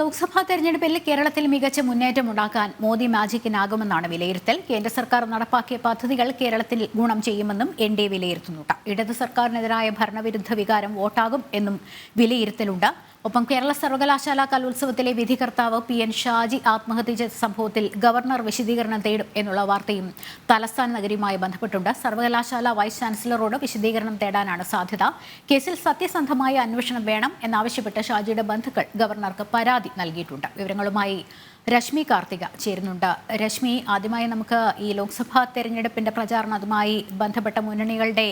ലോക്സഭാ തെരഞ്ഞെടുപ്പിൽ കേരളത്തിൽ മികച്ച മുന്നേറ്റം ഉണ്ടാക്കാൻ മോദി മാജിക്കിനാകുമെന്നാണ് വിലയിരുത്തൽ. കേന്ദ്ര സർക്കാർ നടപ്പാക്കിയ പദ്ധതികൾ കേരളത്തിൽ ഗുണം ചെയ്യുമെന്നും എൻ ഡി എ വിലയിരുത്തുന്നുണ്ട്. ഇടത് സർക്കാരിനെതിരായ ഭരണവിരുദ്ധ വികാരം വോട്ടാകും എന്നും വിലയിരുത്തലുണ്ട്. ഒപ്പം കേരള സർവകലാശാല കലോത്സവത്തിലെ വിധികർത്താവ് പി എൻ ഷാജി ആത്മഹത്യ ചെയ്ത സംഭവത്തിൽ ഗവർണർ വിശദീകരണം തേടും എന്നുള്ള വാർത്തയും തലസ്ഥാന നഗരിയുമായി ബന്ധപ്പെട്ടുണ്ട്. സർവകലാശാല വൈസ് ചാൻസലറോട് വിശദീകരണം തേടാനാണ് സാധ്യത. കേസിൽ സത്യസന്ധമായ അന്വേഷണം വേണം എന്നാവശ്യപ്പെട്ട് ഷാജിയുടെ ബന്ധുക്കൾ ഗവർണർക്ക് പരാതി നൽകിയിട്ടുണ്ട്. വിവരങ്ങളുമായി രശ്മി കാർത്തിക ചേരുന്നുണ്ട്. രശ്മി ആദ്യമായി നമുക്ക് ഈ ലോക്സഭാ തെരഞ്ഞെടുപ്പിന്റെ പ്രചാരണം അതുമായി ബന്ധപ്പെട്ട മുന്നണികളുടെ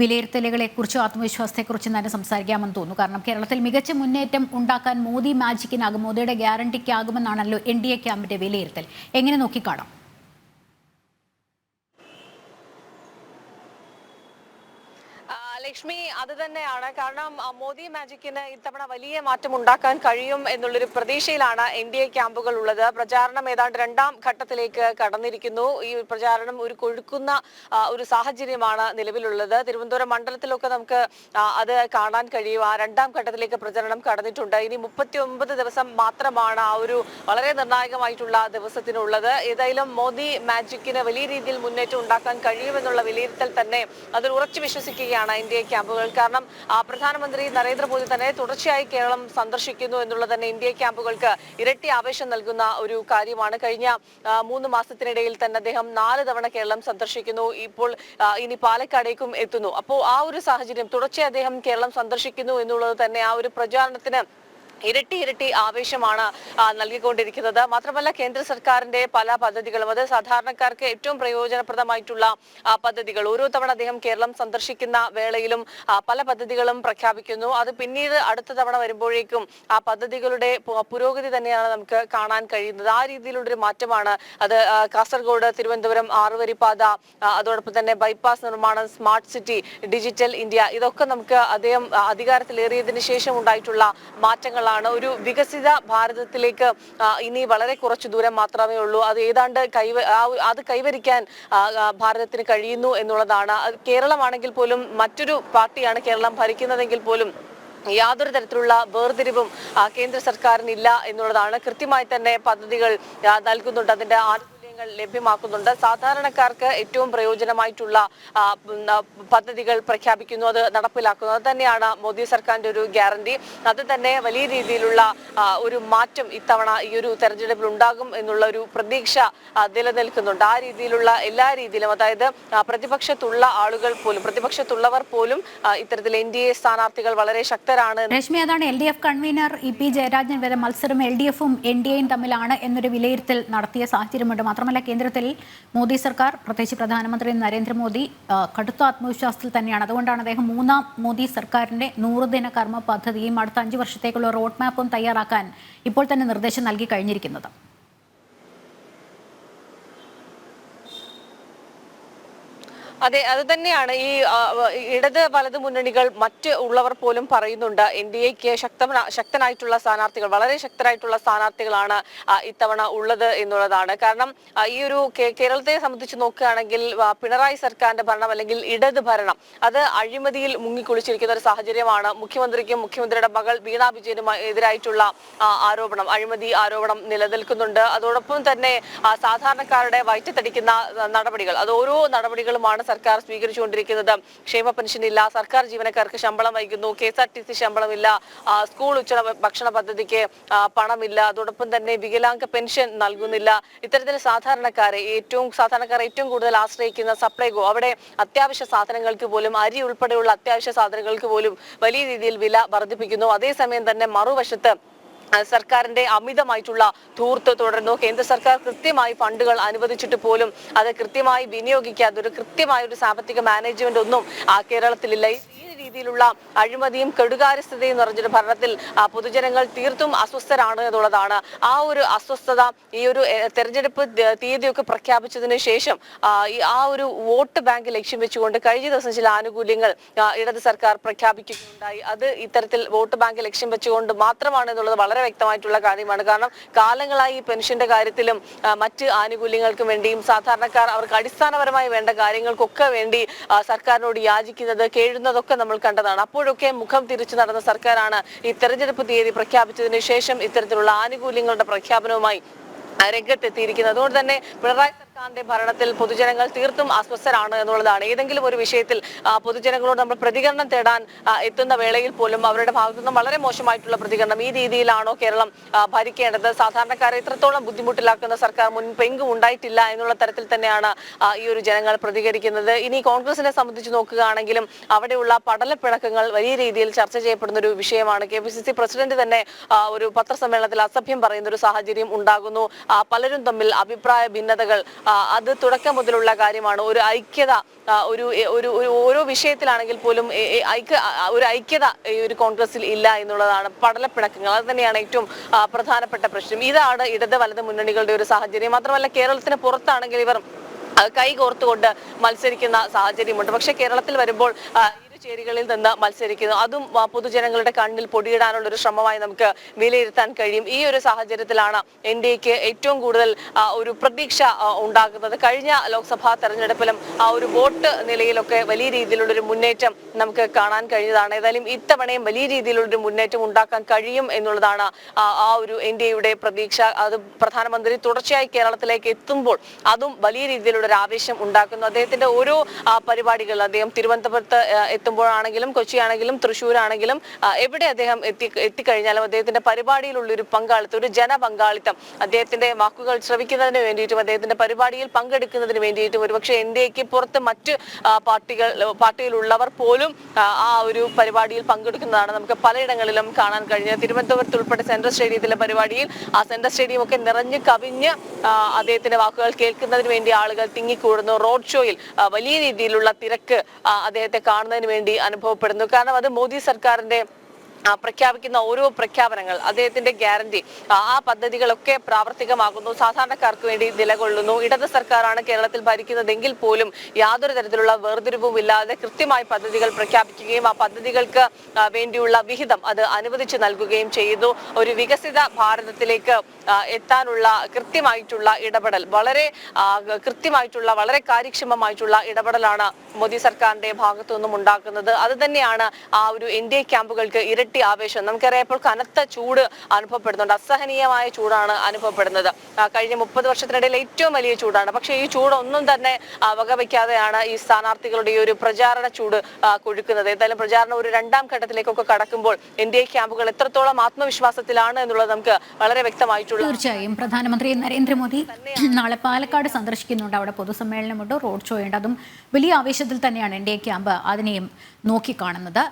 വിലയിരുത്തലുകളെക്കുറിച്ചും ആത്മവിശ്വാസത്തെക്കുറിച്ചും തന്നെ സംസാരിക്കാമെന്ന് തോന്നുന്നു. കാരണം കേരളത്തിൽ മികച്ച മുന്നേറ്റം ഉണ്ടാക്കാൻ മോദി മാജിക്കിനാകും മോദിയുടെ ഗ്യാരണ്ടിക്കാകുമെന്നാണല്ലോ എൻ ഡി എ ക്യാമ്പിന്റെ വിലയിരുത്തൽ. എങ്ങനെ നോക്കിക്കാണാം ആ, ലക്ഷ്മി അത് തന്നെയാണ്. കാരണം മോദി മാജിക്കിന് ഇത്തവണ വലിയ മാറ്റം ഉണ്ടാക്കാൻ കഴിയും എന്നുള്ളൊരു പ്രതീക്ഷയിലാണ് എൻ ഡി എ ക്യാമ്പുകൾ ഉള്ളത്. പ്രചാരണം ഏതാണ്ട് രണ്ടാം ഘട്ടത്തിലേക്ക് കടന്നിരിക്കുന്നു. ഈ പ്രചാരണം ഒരു കൊഴുക്കുന്ന ഒരു സാഹചര്യമാണ് നിലവിലുള്ളത്. തിരുവനന്തപുരം മണ്ഡലത്തിലൊക്കെ നമുക്ക് അത് കാണാൻ കഴിയും. ആ രണ്ടാം ഘട്ടത്തിലേക്ക് പ്രചരണം കടന്നിട്ടുണ്ട്. ഇനി മുപ്പത്തി ഒമ്പത് ദിവസം മാത്രമാണ് ആ ഒരു വളരെ നിർണായകമായിട്ടുള്ള ദിവസത്തിനുള്ളത്. ഏതായാലും മോദി മാജിക്കിന് വലിയ രീതിയിൽ മുന്നേറ്റം ഉണ്ടാക്കാൻ കഴിയുമെന്നുള്ള വിലയിരുത്തൽ തന്നെ അതിൽ ഉറച്ചു വിശ്വസിക്കുകയാണ് ഇന്ത്യ ക്യാമ്പുകൾ കാരണം പ്രധാനമന്ത്രി നരേന്ദ്രമോദി തന്നെ തുടർച്ചയായി കേരളം സന്ദർശിക്കുന്നു എന്നുള്ള തന്നെ ഇന്ത്യ ക്യാമ്പുകൾക്ക് ഇരട്ടി ആവേശം നൽകുന്ന ഒരു കാര്യമാണ്. കഴിഞ്ഞ മൂന്ന് മാസത്തിനിടയിൽ തന്നെ അദ്ദേഹം നാല് തവണ കേരളം സന്ദർശിക്കുന്നു. ഇപ്പോൾ ഇനി പാലക്കാടേക്കും എത്തുന്നു. അപ്പോൾ ആ ഒരു സാഹചര്യം തുടർച്ചയായി അദ്ദേഹം കേരളം സന്ദർശിക്കുന്നു എന്നുള്ളത് തന്നെ ആ ഒരു പ്രചാരണത്തിന് ഇരട്ടി ഇരട്ടി ആവേശമാണ് നൽകിക്കൊണ്ടിരിക്കുന്നത്. മാത്രമല്ല കേന്ദ്ര സർക്കാരിന്റെ പല പദ്ധതികളും അത് സാധാരണക്കാർക്ക് ഏറ്റവും പ്രയോജനപ്രദമായിട്ടുള്ള പദ്ധതികൾ. ഓരോ തവണ അദ്ദേഹം കേരളം സന്ദർശിക്കുന്ന വേളയിലും പല പദ്ധതികളും പ്രഖ്യാപിക്കുന്നു. അത് പിന്നീട് അടുത്ത തവണ വരുമ്പോഴേക്കും ആ പദ്ധതികളുടെ പുരോഗതി തന്നെയാണ് നമുക്ക് കാണാൻ കഴിയുന്നത്. ആ രീതിയിലുള്ളൊരു മാറ്റമാണ് അത് കാസർഗോഡ് തിരുവനന്തപുരം ആറുവരിപ്പാത അതോടൊപ്പം തന്നെ ബൈപ്പാസ് നിർമ്മാണം സ്മാർട്ട് സിറ്റി ഡിജിറ്റൽ ഇന്ത്യ ഇതൊക്കെ നമുക്ക് അദ്ദേഹം അധികാരത്തിലേറിയതിനു ശേഷം ഉണ്ടായിട്ടുള്ള മാറ്റങ്ങളാണ് ഒരു വികസിത ഭാരതത്തിലേക്ക് ഇനി വളരെ കുറച്ച് ദൂരം മാത്രമേ ഉള്ളൂ. അത് ഏതാണ്ട് കൈവ അത് കൈവരിക്കാൻ ഭാരതത്തിന് കഴിയുന്നു എന്നുള്ളതാണ്. കേരളമാണെങ്കിൽ പോലും മറ്റൊരു പാർട്ടിയാണ് കേരളം ഭരിക്കുന്നതെങ്കിൽ പോലും യാതൊരു തരത്തിലുള്ള വേർതിരിവും കേന്ദ്ര സർക്കാരിനില്ല എന്നുള്ളതാണ്. കൃത്യമായി തന്നെ പദ്ധതികൾ നൽകുന്നുണ്ട്. അതിന്റെ ആനുകൂല്യങ്ങൾ ലഭ്യമാക്കുന്നുണ്ട്. സാധാരണക്കാർക്ക് ഏറ്റവും പ്രയോജനമായിട്ടുള്ള പദ്ധതികൾ പ്രഖ്യാപിക്കുന്നു അത് നടപ്പിലാക്കുന്നു. അത് തന്നെയാണ് മോദി സർക്കാരിന്റെ ഒരു ഗ്യാരണ്ടി. അത് തന്നെ വലിയ രീതിയിലുള്ള ഒരു മാറ്റം ഇത്തവണ ഈ ഒരു തെരഞ്ഞെടുപ്പിൽ ഉണ്ടാകും എന്നുള്ള ഒരു പ്രതീക്ഷ നിലനിൽക്കുന്നുണ്ട്. ആ രീതിയിലുള്ള എല്ലാ രീതിയിലും അതായത് പ്രതിപക്ഷത്തുള്ള ആളുകൾ പോലും പ്രതിപക്ഷത്തുള്ളവർ പോലും ഇത്തരത്തിൽ എൻ ഡി എ സ്ഥാനാർത്ഥികൾ വളരെ ശക്തരാണ്. രശ്മി അതാണ് L D F convenor E P Jayarajan വരെ മത്സരം എൽ ഡി എഫും എൻ ഡി എയും തമ്മിലാണ് എന്നൊരു വിലയിരുത്തൽ നടത്തിയ സാഹചര്യമുണ്ട്. മാത്രമല്ല കേന്ദ്രത്തിൽ മോദി സർക്കാർ പ്രത്യേകിച്ച് പ്രധാനമന്ത്രി നരേന്ദ്രമോദി കടുത്ത ആത്മവിശ്വാസത്തിൽ തന്നെയാണ്. അതുകൊണ്ടാണ് അദ്ദേഹം മൂന്നാം മോദി സർക്കാരിന്റെ നൂറുദിന കർമ്മ പദ്ധതിയും അടുത്ത അഞ്ച് വർഷത്തേക്കുള്ള റോഡ് മാപ്പും തയ്യാറാക്കാൻ ഇപ്പോൾ തന്നെ നിർദ്ദേശം നൽകി കഴിഞ്ഞിരിക്കുന്നത്. അതെ അത് തന്നെയാണ്. ഈ ഇടത് വലത് മുന്നണികൾ മറ്റ് ഉള്ളവർ പോലും പറയുന്നുണ്ട് എൻ ഡി എക്ക് ശക്തന ശക്തനായിട്ടുള്ള സ്ഥാനാർത്ഥികൾ വളരെ ശക്തരായിട്ടുള്ള സ്ഥാനാർത്ഥികളാണ് ഇത്തവണ ഉള്ളത് എന്നുള്ളതാണ്. കാരണം ഈ ഒരു കേരളത്തെ സംബന്ധിച്ച് നോക്കുകയാണെങ്കിൽ പിണറായി സർക്കാരിന്റെ ഭരണം അല്ലെങ്കിൽ ഇടത് ഭരണം അത് അഴിമതിയിൽ മുങ്ങിക്കുളിച്ചിരിക്കുന്ന ഒരു സാഹചര്യമാണ്. മുഖ്യമന്ത്രിക്കും മുഖ്യമന്ത്രിയുടെ മകൾ വീണാ വിജയനുമായി എതിരായിട്ടുള്ള ആരോപണം അഴിമതി ആരോപണം നിലനിൽക്കുന്നുണ്ട്. അതോടൊപ്പം തന്നെ സാധാരണക്കാരുടെ വയറ്റത്തടിക്കുന്ന നടപടികൾ അത് ഓരോ നടപടികളുമാണ് സർക്കാർ സ്വീകരിച്ചുകൊണ്ടിരിക്കുന്നത്. ക്ഷേമ പെൻഷൻ ഇല്ല സർക്കാർ ജീവനക്കാർക്ക് ശമ്പളം വൈകുന്നു K S R T C ശമ്പളമില്ല ഇല്ല സ്കൂൾ ഉച്ച ഭക്ഷണ പദ്ധതിക്ക് പണമില്ല അതോടൊപ്പം തന്നെ വികലാംഗ പെൻഷൻ നൽകുന്നില്ല. ഇത്തരത്തിൽ സാധാരണക്കാരെ ഏറ്റവും സാധാരണക്കാർ ഏറ്റവും കൂടുതൽ ആശ്രയിക്കുന്ന സപ്ലൈകോ അവിടെ അത്യാവശ്യ സാധനങ്ങൾക്ക് പോലും അരി ഉൾപ്പെടെയുള്ള അത്യാവശ്യ സാധനങ്ങൾക്ക് പോലും വലിയ രീതിയിൽ വില വർദ്ധിപ്പിക്കുന്നു. അതേസമയം തന്നെ മറുവശത്ത് സർക്കാരിന്റെ അമിതമായിട്ടുള്ള ധൂർത്ത് തുടരുന്നു. കേന്ദ്ര സർക്കാർ കൃത്യമായി ഫണ്ടുകൾ അനുവദിച്ചിട്ട് പോലും അത് കൃത്യമായി വിനിയോഗിക്കാതെ ഒരു കൃത്യമായ ഒരു സാമ്പത്തിക മാനേജ്മെന്റ് ഒന്നും ആ കേരളത്തിലില്ല. രീതിയിലുള്ള അഴിമതിയും കെടുകാര്യസ്ഥതയും നിറഞ്ഞൊരു ഭരണത്തിൽ പൊതുജനങ്ങൾ തീർത്തും അസ്വസ്ഥരാണ് എന്നുള്ളതാണ്. ആ ഒരു അസ്വസ്ഥത ഈ ഒരു തെരഞ്ഞെടുപ്പ് തീയതിയൊക്കെ പ്രഖ്യാപിച്ചതിന് ശേഷം ആ, ഒരു വോട്ട് ബാങ്ക് ലക്ഷ്യം വെച്ചുകൊണ്ട് കഴിഞ്ഞ ദിവസം ചില ആനുകൂല്യങ്ങൾ ഇടത് സർക്കാർ പ്രഖ്യാപിക്കുകയുണ്ടായി. അത് ഇത്തരത്തിൽ വോട്ട് ബാങ്ക് ലക്ഷ്യം വെച്ചുകൊണ്ട് മാത്രമാണ് എന്നുള്ളത് വളരെ വ്യക്തമായിട്ടുള്ള കാര്യമാണ്. കാരണം കാലങ്ങളായി ഈ പെൻഷന്റെ കാര്യത്തിലും മറ്റ് ആനുകൂല്യങ്ങൾക്കും വേണ്ടിയും സാധാരണക്കാർ അവർക്ക് അടിസ്ഥാനപരമായി വേണ്ട കാര്യങ്ങൾക്കൊക്കെ വേണ്ടി സർക്കാരിനോട് യാചിക്കുന്നത് കേഴുന്നതൊക്കെ നമ്മൾ കണ്ടതാണ്. അപ്പോഴൊക്കെ മുഖം തിരിച്ചു നടന്ന സർക്കാരാണ് ഈ തെരഞ്ഞെടുപ്പ് തീയതി പ്രഖ്യാപിച്ചതിന് ശേഷം ഇത്തരത്തിലുള്ള ആനുകൂല്യങ്ങളുടെ പ്രഖ്യാപനവുമായി രംഗത്തെത്തിയിരിക്കുന്നത് അതുകൊണ്ട് തന്നെ പിണറായി സർക്കാരിന്റെ ഭരണത്തിൽ പൊതുജനങ്ങൾ തീർത്തും അസ്വസ്ഥരാണ് എന്നുള്ളതാണ്. ഏതെങ്കിലും ഒരു വിഷയത്തിൽ പൊതുജനങ്ങളോട് നമ്മൾ പ്രതികരണം തേടാൻ എത്തുന്ന വേളയിൽ പോലും അവരുടെ ഭാഗത്തു നിന്നും വളരെ മോശമായിട്ടുള്ള പ്രതികരണം ഈ രീതിയിലാണോ കേരളം ഭരിക്കേണ്ടത്? സാധാരണക്കാരെ ഇത്രത്തോളം ബുദ്ധിമുട്ടിലാക്കുന്ന സർക്കാർ മുൻപെങ്കും ഉണ്ടായിട്ടില്ല എന്നുള്ള തരത്തിൽ തന്നെയാണ് ഈ ഒരു ജനങ്ങൾ പ്രതികരിക്കുന്നത്. ഇനി കോൺഗ്രസിനെ സംബന്ധിച്ച് നോക്കുകയാണെങ്കിലും അവിടെയുള്ള പടലപ്പിണക്കങ്ങൾ വലിയ രീതിയിൽ ചർച്ച ചെയ്യപ്പെടുന്ന ഒരു വിഷയമാണ്. കെ പ്രസിഡന്റ് തന്നെ ഒരു പത്രസമ്മേളനത്തിൽ അസഭ്യം പറയുന്ന ഒരു സാഹചര്യം ഉണ്ടാകുന്നു. പലരും തമ്മിൽ അഭിപ്രായ ഭിന്നതകൾ അത് തുടക്കം മുതലുള്ള കാര്യമാണ്. ഒരു ഐക്യത ഒരു ഒരു ഓരോ വിഷയത്തിലാണെങ്കിൽ പോലും ഐക്യ ഒരു ഐക്യത ഈ ഒരു കോൺഗ്രസിൽ ഇല്ല എന്നുള്ളതാണ് പടലപ്പിണക്കങ്ങൾ. അത് തന്നെയാണ് ഏറ്റവും പ്രധാനപ്പെട്ട പ്രശ്നം. ഇതാണ് ഇടത് വലത് മുന്നണികളുടെ ഒരു സാഹചര്യം. മാത്രമല്ല കേരളത്തിന് പുറത്താണെങ്കിൽ ഇവർ കൈകോർത്തുകൊണ്ട് മത്സരിക്കുന്ന സാഹചര്യമുണ്ട്. പക്ഷേ കേരളത്തിൽ വരുമ്പോൾ ചേരികളിൽ നിന്ന് മത്സരിക്കുന്നു. അതും പൊതുജനങ്ങളുടെ കണ്ണിൽ പൊടിയിടാനുള്ള ഒരു ശ്രമമായി നമുക്ക് വിലയിരുത്താൻ കഴിയും. ഈ ഒരു സാഹചര്യത്തിലാണ് എൻ ഡി എക്ക് ഏറ്റവും കൂടുതൽ ഒരു പ്രതീക്ഷ ഉണ്ടാകുന്നത്. കഴിഞ്ഞ ലോക്സഭാ തെരഞ്ഞെടുപ്പിലും ആ ഒരു വോട്ട് നിലയിലൊക്കെ വലിയ രീതിയിലുള്ള ഒരു മുന്നേറ്റം നമുക്ക് കാണാൻ കഴിഞ്ഞതാണ്. ഏതായാലും ഇത്തവണയും വലിയ രീതിയിലുള്ള ഒരു മുന്നേറ്റം ഉണ്ടാക്കാൻ കഴിയും എന്നുള്ളതാണ് ആ ഒരു എൻ ഡി എയുടെ പ്രതീക്ഷ. അത് പ്രധാനമന്ത്രി തുടർച്ചയായി കേരളത്തിലേക്ക് എത്തുമ്പോൾ അതും വലിയ രീതിയിലുള്ള ഒരു ആവേശം ഉണ്ടാക്കുന്നു. അദ്ദേഹത്തിന്റെ ഓരോ പരിപാടികൾ അദ്ദേഹം തിരുവനന്തപുരത്ത് ആ, എത്തുമ്പോഴാണെങ്കിലും കൊച്ചിയാണെങ്കിലും തൃശ്ശൂരാണെങ്കിലും എവിടെ അദ്ദേഹം എത്തി എത്തിക്കഴിഞ്ഞാലും അദ്ദേഹത്തിന്റെ പരിപാടിയിലുള്ള ഒരു പങ്കാളിത്തം ഒരു ജനപങ്കാളിത്തം അദ്ദേഹത്തിന്റെ വാക്കുകൾ ശ്രവിക്കുന്നതിന് വേണ്ടിയിട്ടും അദ്ദേഹത്തിന്റെ പരിപാടിയിൽ പങ്കെടുക്കുന്നതിന് വേണ്ടിയിട്ടും ഒരുപക്ഷെ എൻ ഡി എക്ക് പുറത്ത് മറ്റ് പാർട്ടികൾ പാർട്ടിയിലുള്ളവർ പോലും ആ, ആ ഒരു പരിപാടിയിൽ പങ്കെടുക്കുന്നതാണ് നമുക്ക് പലയിടങ്ങളിലും കാണാൻ കഴിഞ്ഞത്. തിരുവനന്തപുരത്ത് ഉൾപ്പെടെ സെൻട്രൽ സ്റ്റേഡിയത്തിലെ പരിപാടിയിൽ ആ സെൻട്രൽ സ്റ്റേഡിയം ഒക്കെ നിറഞ്ഞു കവിഞ്ഞ് അദ്ദേഹത്തിന്റെ വാക്കുകൾ കേൾക്കുന്നതിന് വേണ്ടി ആളുകൾ തിങ്ങിക്കൂടുന്നു. റോഡ് ഷോയിൽ വലിയ രീതിയിലുള്ള തിരക്ക് അദ്ദേഹത്തെ കാണുന്നതിന് വേണ്ടി അനുഭവപ്പെടുന്നു. കാരണം അത് മോദി സർക്കാരിന്റെ പ്രഖ്യാപിക്കുന്ന ഓരോ പ്രഖ്യാപനങ്ങൾ അദ്ദേഹത്തിന്റെ ഗ്യാരണ്ടി ആ പദ്ധതികളൊക്കെ പ്രാവർത്തികമാകുന്നു സാധാരണക്കാർക്ക് വേണ്ടി നിലകൊള്ളുന്നു. ഇടത് സർക്കാരാണ് കേരളത്തിൽ ഭരിക്കുന്നതെങ്കിൽ പോലും യാതൊരു തരത്തിലുള്ള വേർതിരിവും ഇല്ലാതെ കൃത്യമായി പദ്ധതികൾ പ്രഖ്യാപിക്കുകയും ആ പദ്ധതികൾക്ക് വേണ്ടിയുള്ള വിഹിതം അത് അനുവദിച്ചു നൽകുകയും ചെയ്യുന്നു. ഒരു വികസിത ഭാരതത്തിലേക്ക് എത്താനുള്ള കൃത്യമായിട്ടുള്ള ഇടപെടൽ വളരെ കൃത്യമായിട്ടുള്ള വളരെ കാര്യക്ഷമമായിട്ടുള്ള ഇടപെടലാണ് മോദി സർക്കാരിന്റെ ഭാഗത്തു നിന്നും ഉണ്ടാക്കുന്നത്. അത് തന്നെയാണ് ആ ഒരു എൻ ഡി എ ക്യാമ്പുകൾക്ക് ഇരട്ടി ആവേശം. നമുക്കറിയാം ഇപ്പോൾ കനത്ത ചൂട് അനുഭവപ്പെടുന്നുണ്ട്. അസഹനീയമായ ചൂടാണ് അനുഭവപ്പെടുന്നത്. കഴിഞ്ഞ മുപ്പത് വർഷത്തിനിടയിൽ ഏറ്റവും വലിയ ചൂടാണ്. പക്ഷേ ഈ ചൂടൊന്നും തന്നെ വകവയ്ക്കാതെയാണ് ഈ സ്ഥാനാർത്ഥികളുടെ ഈ ഒരു പ്രചാരണ ചൂട് കൊഴുക്കുന്നത്. എന്തായാലും പ്രചാരണം ഒരു രണ്ടാം ഘട്ടത്തിലേക്കൊക്കെ കടക്കുമ്പോൾ എൻ ഡി എ ക്യാമ്പുകൾ എത്രത്തോളം ആത്മവിശ്വാസത്തിലാണ് എന്നുള്ളത് നമുക്ക് വളരെ വ്യക്തമായിട്ടുള്ള തീർച്ചയായും. പ്രധാനമന്ത്രി നരേന്ദ്രമോദി നാളെ പാലക്കാട് സന്ദർശിക്കുന്നുണ്ട്. അവിടെ പൊതുസമ്മേളനമുണ്ട്. റോഡ് ഷോ ഉണ്ട് അതും വലിയ ആവേശത്തിൽ തന്നെയാണ് എൻ ഡി എ ക്യാമ്പ് അതിനെയും നോക്കിക്കാണുന്നത്.